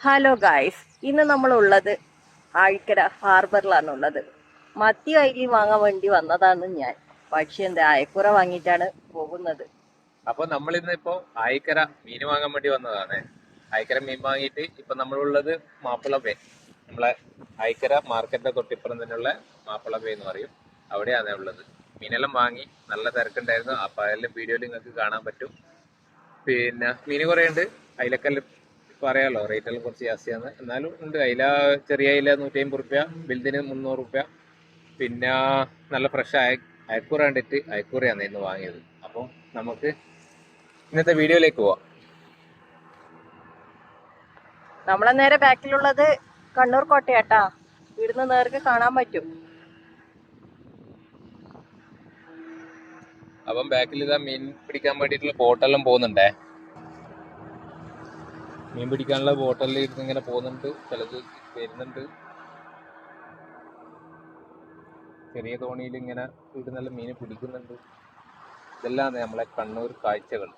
Hello guys ഇന്ന് നമ്മൾ ഉള്ളത് ആഴിക്കര ഹാർബറിലാണ് ഉള്ളത് മത്തി അരി വാങ്ങാൻ വേണ്ടി വന്നതാണ് ഞാൻ. പക്ഷെ എന്താ അയക്കുറ വാങ്ങിയിട്ടാണ് പോകുന്നത്. അപ്പൊ നമ്മൾ ഇന്ന് ഇന്നിപ്പോ ആയിക്കര മീൻ വാങ്ങാൻ വേണ്ടി വന്നതാണ്. ആയിക്കര മീൻ വാങ്ങിയിട്ട് ഇപ്പൊ നമ്മളുള്ളത് മാപ്പിള പേ നമ്മളെ ആയിക്കര മാർക്കറ്റിന്റെ തൊട്ടിപ്പുറം തന്നെയുള്ള മാപ്പിള പേ എന്ന് പറയും. അവിടെയാണ് ഉള്ളത്. മീനെല്ലാം വാങ്ങി നല്ല തിരക്കുണ്ടായിരുന്നു. അപ്പൊ അതെല്ലാം വീഡിയോയിൽ നിങ്ങൾക്ക് കാണാൻ പറ്റും. പിന്നെ മീൻ കുറെ ഉണ്ട് അയിലക്കെല്ലാം ഇപ്പൊ അറിയാലോ റേറ്റ് എല്ലാം കുറച്ച് ജാസ്തിയാണ് എന്നാലും ഉണ്ട്. അയില ചെറിയ അയില നൂറ്റി അമ്പത് റുപ്യ വലുതിന് മുന്നൂറ് റുപ്യ. പിന്നെ നല്ല ഫ്രഷ് അയ അയക്കൂറ കണ്ടിട്ട് അയക്കൂറയാണ് ഇന്ന് വാങ്ങിയത്. അപ്പോൾ നമുക്ക് ഇന്നത്തെ വീഡിയോയിലേക്ക് പോവാം. നമ്മളെ നേരെ ബാക്കിലുള്ളത് കണ്ണൂർ കോട്ടയാട്ടാ. ഇവിടുന്ന് നേർക്ക് കാണാൻ പറ്റും. അപ്പം ബാക്കിൽ ഇതാ മീൻ പിടിക്കാൻ വേണ്ടിയിട്ടുള്ള ബോട്ടെല്ലാം പോകുന്നുണ്ടേ. മീൻ പിടിക്കാനുള്ള ബോട്ടലിൽ ഇരുന്ന് ഇങ്ങനെ പോകുന്നുണ്ട്. ചിലത് വരുന്നുണ്ട്. ചെറിയ തോണിയിൽ ഇങ്ങനെ നല്ല മീൻ പിടിക്കുന്നുണ്ട്. ഇതെല്ലാം നമ്മളെ കണ്ണൂർ കാഴ്ചകൾ.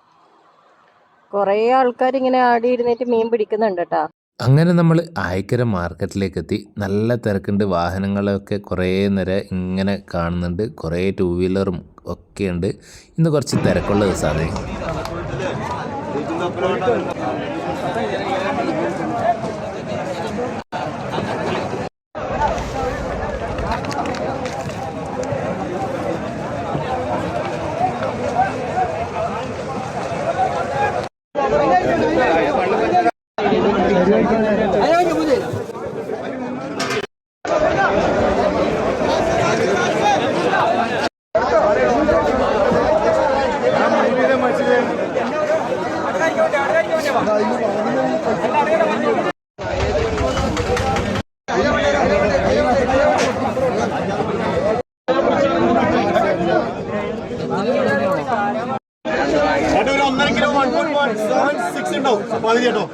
കുറേ ആൾക്കാർ ഇങ്ങനെ ആടി ഇരുന്നിട്ട് മീൻ പിടിക്കുന്നുണ്ട് കേട്ടാ അങ്ങനെ നമ്മൾ ആയിക്കര മാർക്കറ്റിലേക്ക് എത്തി നല്ല തിരക്കുണ്ട്. വാഹനങ്ങളൊക്കെ കുറേ നേരം ഇങ്ങനെ കാണുന്നുണ്ട്. കുറേ ടൂ വീലറും ഒക്കെ ഉണ്ട് ഇന്ന് കുറച്ച് തിരക്കുള്ള ദിവസമാണ് Gracias. ഒരു ഒന്നര kilo one point seven six ഉണ്ടാവും പകുതി കേട്ടോ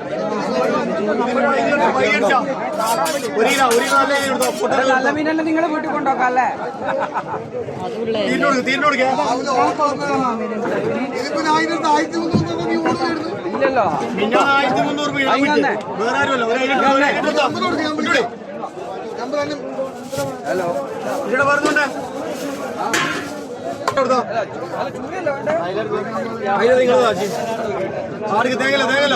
ഒരു കിലോ ഒരു കിലോ എടുത്തോ നല്ല മീനല്ലേ നിങ്ങൾ വീട്ടിൽ കൊണ്ടുപോക്കല്ലേ തീരിന് കൊടുക്ക് തീരിന് കൊടുക്കേ ഇല്ലല്ലോ. ആയിരത്തി മുന്നൂറ്. വേറെ ആരുമല്ല ഒരു ഒരു ഹലോ. ഇവിടെ കാച്ചി. ആർക്ക് തേങ്ങല തേങ്ങല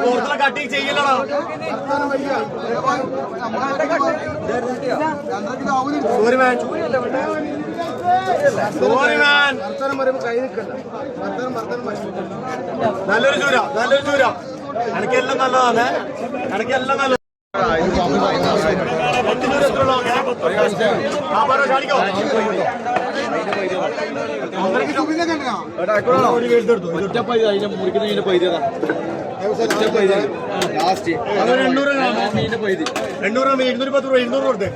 പുറത്തുള്ള കട്ടി ചെയ്യലടാ മാൻ സോറി മാൻ നല്ലൊരു ചൂര നല്ലൊരു ചൂര. എനക്കെല്ലാം നല്ലതാണ്? എനക്കെല്ലാം നല്ല. അത് എണ്ണൂറ് ഗ്രാം. എണ്ണൂറ് ഗ്രാം ഇരുന്നൂറ്റി പത്ത് രൂപ ഇരുന്നൂറ് കൊടുത്തേ.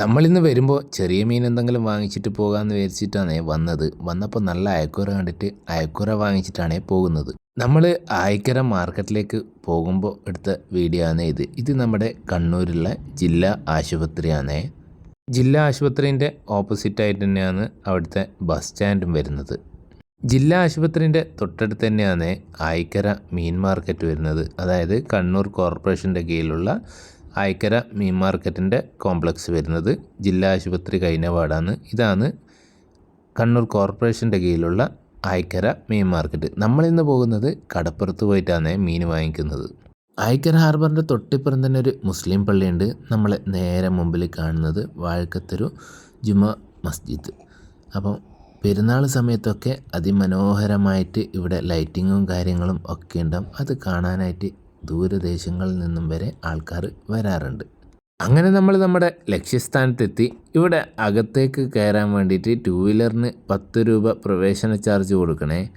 നമ്മളിന്ന് വരുമ്പോൾ ചെറിയ മീൻ എന്തെങ്കിലും വാങ്ങിച്ചിട്ട് പോകാമെന്ന് വിചാരിച്ചിട്ടാണ് വന്നത്. വന്നപ്പോൾ നല്ല അയക്കുറ കണ്ടിട്ട് അയക്കുറ വാങ്ങിച്ചിട്ടാണ് പോകുന്നത്. നമ്മൾ ആയിക്കര മാർക്കറ്റിലേക്ക് പോകുമ്പോൾ എടുത്ത വീഡിയോ ആണ് ഇത്. ഇത് നമ്മുടെ കണ്ണൂരുള്ള ജില്ലാ ആശുപത്രിയാണ്. ജില്ലാ ആശുപത്രീന്റെ ഓപ്പോസിറ്റായിട്ട് തന്നെയാണ് അവിടുത്തെ ബസ് സ്റ്റാൻഡും വരുന്നത്. ജില്ലാ ആശുപത്രിന്റെ തൊട്ടടുത്ത് തന്നെയാണ് ആയിക്കര മീൻ മാർക്കറ്റ് വരുന്നത്. അതായത് കണ്ണൂർ കോർപ്പറേഷന്റെ കീഴിലുള്ള ആയിക്കര മീൻ മാർക്കറ്റിന്റെ കോംപ്ലക്സ് വരുന്നത് ജില്ലാ ആശുപത്രി കഴിഞ്ഞ വാർഡാണ്. ഇതാണ് കണ്ണൂർ കോർപ്പറേഷന്റെ കീഴിലുള്ള ആയിക്കര മീൻ മാർക്കറ്റ്. നമ്മളിന്ന് പോകുന്നത് കടപ്പുറത്ത് പോയിട്ടാണ് മീൻ വാങ്ങിക്കുന്നത്. ആയിക്കര ഹാർബറിന്റെ തൊട്ടിപ്പുറം തന്നെ ഒരു മുസ്ലിം പള്ളിയുണ്ട്. നമ്മൾ നേരെ മുമ്പിൽ കാണുന്നത് വാഴക്കത്തൊരു ജുമ മസ്ജിദ്. അപ്പം പെരുന്നാൾ സമയത്തൊക്കെ അതിമനോഹരമായിട്ട് ഇവിടെ ലൈറ്റിങ്ങും കാര്യങ്ങളും ഒക്കെ ഉണ്ടാവും. അത് കാണാനായിട്ട് ദൂരദേശങ്ങളിൽ നിന്നും വരെ ആൾക്കാർ വരാറുണ്ട്. അങ്ങനെ നമ്മൾ നമ്മുടെ ലക്ഷ്യസ്ഥാനത്തെത്തി. ഇവിടെ അകത്തേക്ക് കയറാൻ വേണ്ടിയിട്ട് ടൂ വീലറിന് പത്ത് രൂപ പ്രവേശന ചാർജ് കൊടുക്കണേ.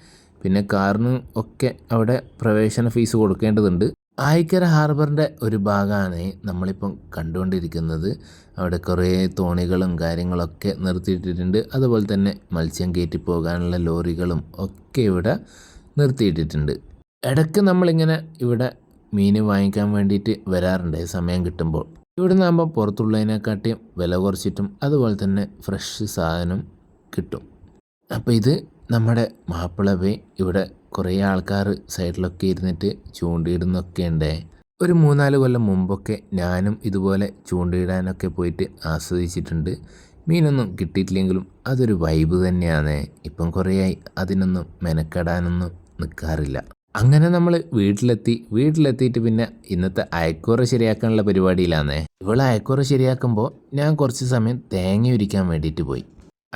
പിന്നെ കാറിന് ഒക്കെ അവിടെ പ്രവേശന ഫീസ് കൊടുക്കേണ്ടതുണ്ട്. ആയിക്കര ഹാർബറിന്റെ ഒരു ഭാഗമാണ് നമ്മളിപ്പം കണ്ടുകൊണ്ടിരിക്കുന്നത്. അവിടെ കുറേ തോണികളും കാര്യങ്ങളൊക്കെ നിർത്തിയിട്ടിട്ടുണ്ട്. അതുപോലെ തന്നെ മത്സ്യം കയറ്റി പോകാനുള്ള ലോറികളും ഒക്കെ ഇവിടെ നിർത്തിയിട്ടിട്ടുണ്ട്. ഇടയ്ക്ക് നമ്മളിങ്ങനെ ഇവിടെ മീൻ വാങ്ങിക്കാൻ വേണ്ടിയിട്ട് വരാറുണ്ട്. സമയം കിട്ടുമ്പോൾ. ഇവിടെ നിന്നാകുമ്പോൾ പുറത്തുള്ളതിനെക്കാട്ടിയും വില കുറച്ചിട്ടും അതുപോലെ തന്നെ ഫ്രഷ് സാധനം കിട്ടും. അപ്പോൾ ഇത് നമ്മുടെ മാപ്പിള ഇവിടെ കുറേ ആൾക്കാർ സൈഡിലൊക്കെ ഇരുന്നിട്ട് ചൂണ്ടിയിടുന്നൊക്കെ ഉണ്ട്. ഒരു മൂന്നാൽ കൊല്ലം മുമ്പൊക്കെ ഞാനും ഇതുപോലെ ചൂണ്ടയിടാനൊക്കെ പോയിട്ട് ആസ്വദിച്ചിട്ടുണ്ട്. മീനൊന്നും കിട്ടിയിട്ടില്ലെങ്കിലും അതൊരു വൈബ് തന്നെയാണ്. ഇപ്പം കുറേയായി അതിനൊന്നും മെനക്കെടാനൊന്നും നിൽക്കാറില്ല അങ്ങനെ നമ്മൾ വീട്ടിലെത്തി വീട്ടിലെത്തിയിട്ട് പിന്നെ ഇന്നത്തെ അയക്കുറ ശരിയാക്കാനുള്ള പരിപാടിയിലാണേ ഇവളെ അയക്കുറ ശരിയാക്കുമ്പോൾ ഞാൻ കുറച്ച് സമയം തേങ്ങ ഉരിക്കാൻ വേണ്ടിയിട്ട് പോയി.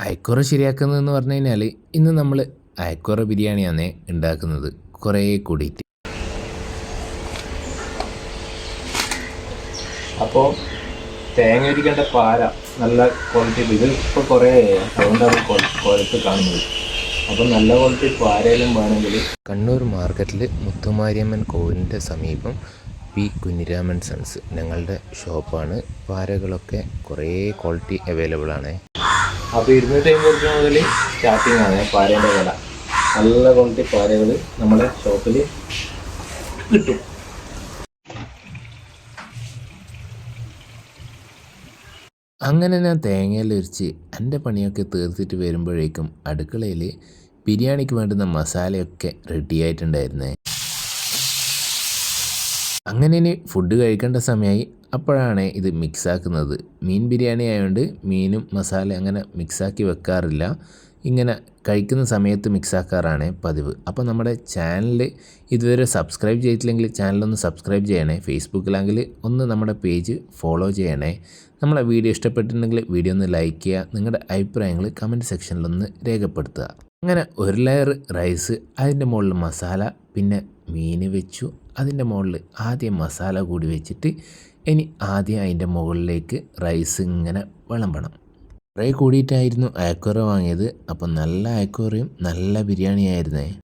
അയക്കുറ ശരിയാക്കുന്നതെന്ന് പറഞ്ഞു കഴിഞ്ഞാൽ ഇന്ന് നമ്മൾ അയക്കുറ ബിരിയാണിയാണ് ഉണ്ടാക്കുന്നത് കുറേ കൂടിയിട്ട്. അപ്പോൾ തേങ്ങ ഒരിക്കേണ്ട പാര നല്ല ക്വാളിറ്റി ഇതിൽ ഇപ്പോൾ കുറേ അതുകൊണ്ടാണ് ക്വാളിറ്റി കാണുന്നത്. അപ്പോൾ നല്ല ക്വാളിറ്റി പാരയിലും വേണമെങ്കിൽ കണ്ണൂർ മാർക്കറ്റിൽ മുത്തുമാരിയമ്മൻ കോവിലിന്റെ സമീപം പി കുഞ്ഞിരാമൻ സൺസ് ഞങ്ങളുടെ ഷോപ്പാണ്. പാരകളൊക്കെ കുറേ ക്വാളിറ്റി അവൈലബിൾ ആണ്. അപ്പോൾ ഇരുന്നൂറ്റി അമ്പത് രൂപ മുതൽ സ്റ്റാർട്ടിംഗ് ആണ് പാരേന്റെ വില. നല്ല ക്വാളിറ്റി പാരകൾ നമ്മുടെ ഷോപ്പിൽ കിട്ടും. അങ്ങനെ ഞാൻ തേങ്ങയിലൊരിച്ച് എന്റെ പണിയൊക്കെ തീർത്തിട്ട് വരുമ്പോഴേക്കും അടുക്കളയിൽ ബിരിയാണിക്ക് വേണ്ടുന്ന മസാലയൊക്കെ റെഡി ആയിട്ടുണ്ടായിരുന്നേ. അങ്ങനെ ഇനി ഫുഡ് കഴിക്കേണ്ട സമയമായി അപ്പോഴാണ് ഇത് മിക്സാക്കുന്നത് മീൻ ബിരിയാണി ആയതുകൊണ്ട് മീനും മസാല അങ്ങനെ മിക്സാക്കി വെക്കാറില്ല. ഇങ്ങനെ കഴിക്കുന്ന സമയത്ത് മിക്സാക്കാറാണ് പതിവ്. അപ്പോൾ നമ്മുടെ ചാനൽ ഇതുവരെ സബ്സ്ക്രൈബ് ചെയ്തിട്ടില്ലെങ്കിൽ ചാനലൊന്ന് സബ്സ്ക്രൈബ് ചെയ്യണേ. ഫേസ്ബുക്കിലാണെങ്കിൽ ഒന്ന് നമ്മുടെ പേജ് ഫോളോ ചെയ്യണേ. നമ്മളെ വീഡിയോ ഇഷ്ടപ്പെട്ടിട്ടുണ്ടെങ്കിൽ വീഡിയോ ഒന്ന് ലൈക്ക് ചെയ്യുക. നിങ്ങളുടെ അഭിപ്രായങ്ങൾ കമന്റ് സെക്ഷനിലൊന്ന് രേഖപ്പെടുത്തുക. അങ്ങനെ ഒരു ലെയർ റൈസ് അതിന്റെ മുകളിൽ മസാല പിന്നെ മീൻ വെച്ചു. അതിന്റെ മുകളിൽ ആദ്യം മസാല കൂടി വെച്ചിട്ട് ഇനി ആദ്യം അതിന്റെ മുകളിലേക്ക് റൈസ് ഇങ്ങനെ വിളമ്പണം. കുറേ കൂടിയിട്ടായിരുന്നു അയക്കുറ വാങ്ങിയത്. അപ്പം നല്ല അയക്കുറയും നല്ല ബിരിയാണിയായിരുന്നേ.